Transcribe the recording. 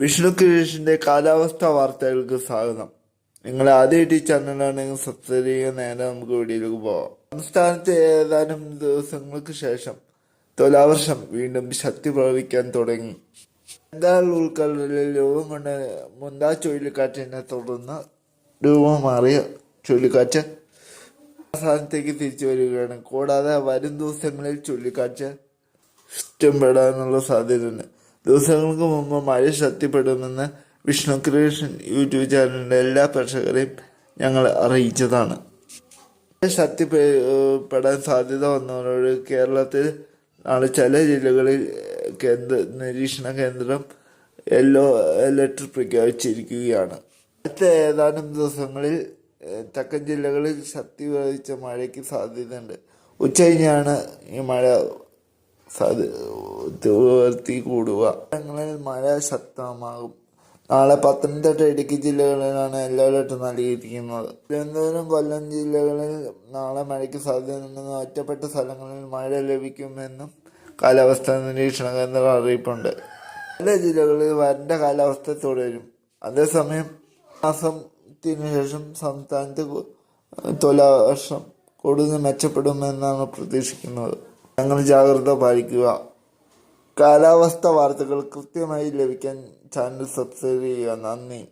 വിഷ്ണു കൃഷ്ണന്റെ കാലാവസ്ഥ വാർത്തകൾക്ക് സ്വാഗതം. നിങ്ങൾ ആദ്യമായിട്ട് ഈ ചാനലാണെങ്കിൽ സബ്സ്ക്രൈബ് ചെയ്യുക നേരെ നമുക്ക് വീഡിയോയിലേക്ക് പോവാം. സംസ്ഥാനത്ത് ഏതാനും ദിവസങ്ങൾക്ക് ശേഷം തുലാവർഷം വീണ്ടും ശക്തി പ്രവഹിക്കാൻ തുടങ്ങി. ബംഗാൾ ഉൾക്കടലിൽ രൂപം കൊണ്ട് മുന്താ ചുഴലിക്കാറ്റിനെ തുടർന്ന് രൂപം മാറിയ ചുഴലിക്കാറ്റ് സ്ഥാനത്തേക്ക് തിരിച്ചു വരികയാണ്. കൂടാതെ വരും ദിവസങ്ങളിൽ ചുഴലിക്കാറ്റ് ഇഷ്ടപ്പെടാനുള്ള സാധ്യതയുണ്ട്. ദിവസങ്ങൾക്ക് മുമ്പ് മഴ ശക്തിപ്പെടുമെന്ന് വിഷ്ണു ക്രിയേഷൻ യൂട്യൂബ് ചാനലിന്റെ എല്ലാ പ്രേക്ഷകരെയും ഞങ്ങൾ അറിയിച്ചതാണ്. ശക്തിപ്പെടാൻ സാധ്യത വന്നവരോട് കേരളത്തിൽ നാളെ ചില ജില്ലകളിൽ കേന്ദ്ര നിരീക്ഷണ കേന്ദ്രം യെല്ലോ അലർട്ട് പ്രഖ്യാപിച്ചിരിക്കുകയാണ്. അടുത്ത ഏതാനും ദിവസങ്ങളിൽ തെക്കൻ ജില്ലകളിൽ ശക്തി വർദ്ധിച്ച മഴയ്ക്ക് സാധ്യതയുണ്ട്. ഉച്ച കഴിഞ്ഞാണ് ഈ മഴ തീവർത്തി കൂടുക. ഞങ്ങളിൽ മഴ ശക്തമാകും. നാളെ പത്തനംതിട്ട ഇടുക്കി ജില്ലകളിലാണ് യെല്ലോ അലർട്ട് നൽകിയിരിക്കുന്നത് തിരുവനന്തപുരം കൊല്ലം ജില്ലകളിൽ നാളെ മഴയ്ക്ക് സാധ്യതയുണ്ടെന്നും ഒറ്റപ്പെട്ട സ്ഥലങ്ങളിൽ മഴ ലഭിക്കുമെന്നും കാലാവസ്ഥാ നിരീക്ഷണ കേന്ദ്രം അറിയിപ്പുണ്ട്. പല ജില്ലകളിൽ വരണ്ട കാലാവസ്ഥ തുടരും. അതേസമയം മാസത്തിനു ശേഷം സംസ്ഥാനത്ത് തുലാവർഷം കൂടുതൽ മെച്ചപ്പെടുമെന്നാണ് പ്രതീക്ഷിക്കുന്നത്. ഞങ്ങൾ ജാഗ്രത പാലിക്കുക. കാലാവസ്ഥ വാർത്തകൾ കൃത്യമായി ലഭിക്കാൻ ചാനൽ സബ്സ്ക്രൈബ് ചെയ്യുക. നന്ദി.